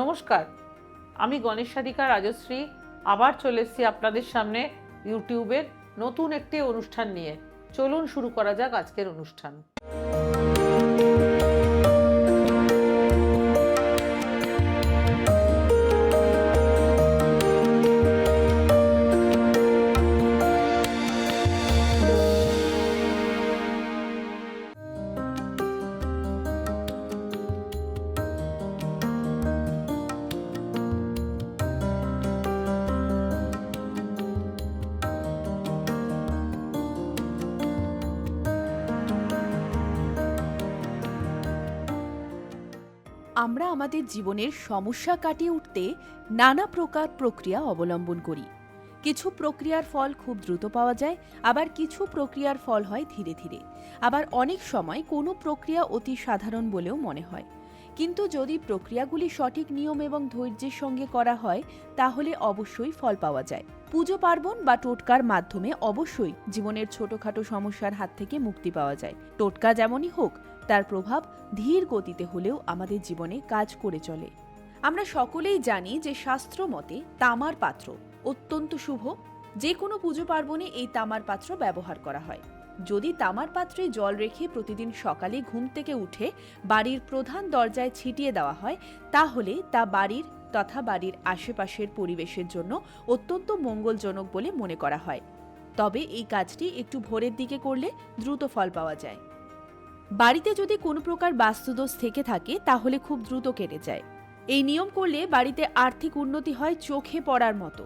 নমস্কার, আমি গণেশ সাধিকা রাজশ্রী, আবার চলে এসেছি আপনাদের সামনে ইউটিউবের নতুন একটি অনুষ্ঠান নিয়ে। চলুন শুরু করা যাক আজকের অনুষ্ঠান। আমরা আমাদের জীবনের সমস্যা কাটিয়ে উঠতে নানা প্রকার প্রক্রিয়া অবলম্বন করি। কিছু প্রক্রিয়ার ফল খুব দ্রুত পাওয়া যায়, আবার কিছু প্রক্রিয়ার ফল হয় ধীরে ধীরে। আবার অনেক সময় কোনো প্রক্রিয়া অতি সাধারণ বলেও মনে হয়। কিন্তু যদি প্রক্রিয়াগুলি সঠিক নিয়ম এবং ধৈর্যের সঙ্গে করা হয়, তাহলে অবশ্যই ফল পাওয়া যায়। পুজো পার্বণ বা টোটকার মাধ্যমে অবশ্যই জীবনের ছোটখাটো সমস্যার হাত থেকে মুক্তি পাওয়া যায়। টোটকা যেমনই হোক, তার প্রভাব ধীর গতিতে হলেও আমাদের জীবনে কাজ করে চলে। আমরা সকলেই জানি যে শাস্ত্র মতে তামার পাত্র অত্যন্ত শুভ। যে কোনো পুজো পার্বণে এই তামার পাত্র ব্যবহার করা হয়। যদি তামার পাত্রে জল রেখে প্রতিদিন সকালে ঘুম থেকে উঠে বাড়ির প্রধান দরজায় ছিটিয়ে দেওয়া হয়, তাহলে তা বাড়ির তথা বাড়ির আশেপাশের পরিবেশের জন্য অত্যন্ত মঙ্গলজনক বলে মনে করা হয়। তবে এই কাজটি একটু ভোরের দিকে করলে দ্রুত ফল পাওয়া যায়। বাড়িতে যদি কোনো প্রকার বাস্তুদোষ থেকে থাকে, তাহলে খুব দ্রুত কেটে যায়। এই নিয়ম করলে বাড়িতে আর্থিক উন্নতি হয় চোখে পড়ার মতো।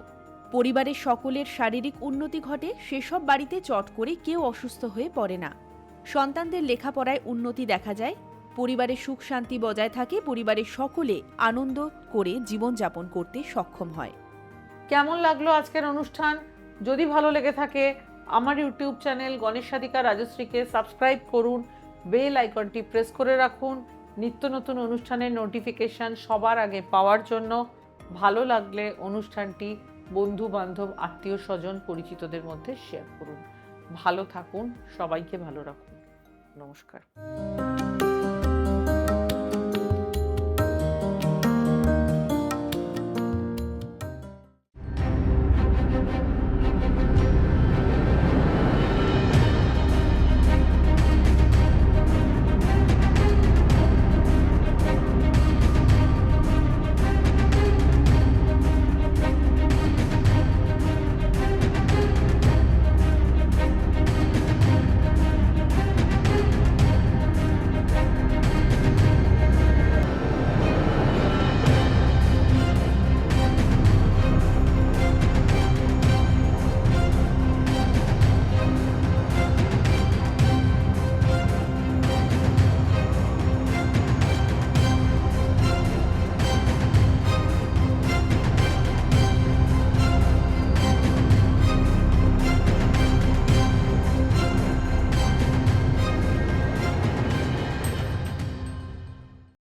পরিবারের সকলের শারীরিক উন্নতি ঘটে, সেসব বাড়িতে চট করে কেউ অসুস্থ হয়ে পড়ে না। সন্তানদের লেখাপড়ায় উন্নতি দেখা যায়, পরিবারের সুখ শান্তি বজায় থাকে, পরিবারের সকলে আনন্দ করে জীবনযাপন করতে সক্ষম হয়। কেমন লাগল আজকের অনুষ্ঠান? যদি ভালো লেগে থাকে, আমার ইউটিউব চ্যানেল গণেশ সাধিকা রাজশ্রীকে সাবস্ক্রাইব করুন, বেল আইকনটি প্রেস করে রাখুন। নিত্য নতুন অনুষ্ঠানের নোটিফিকেশন সবার আগে পাওয়ার জন্য। ভালো লাগলে অনুষ্ঠানটি বন্ধু বান্ধব আত্মীয় স্বজন পরিচিতদের মধ্যে শেয়ার করুন। ভালো থাকুন সবাইকে ভালো রাখুন। নমস্কার।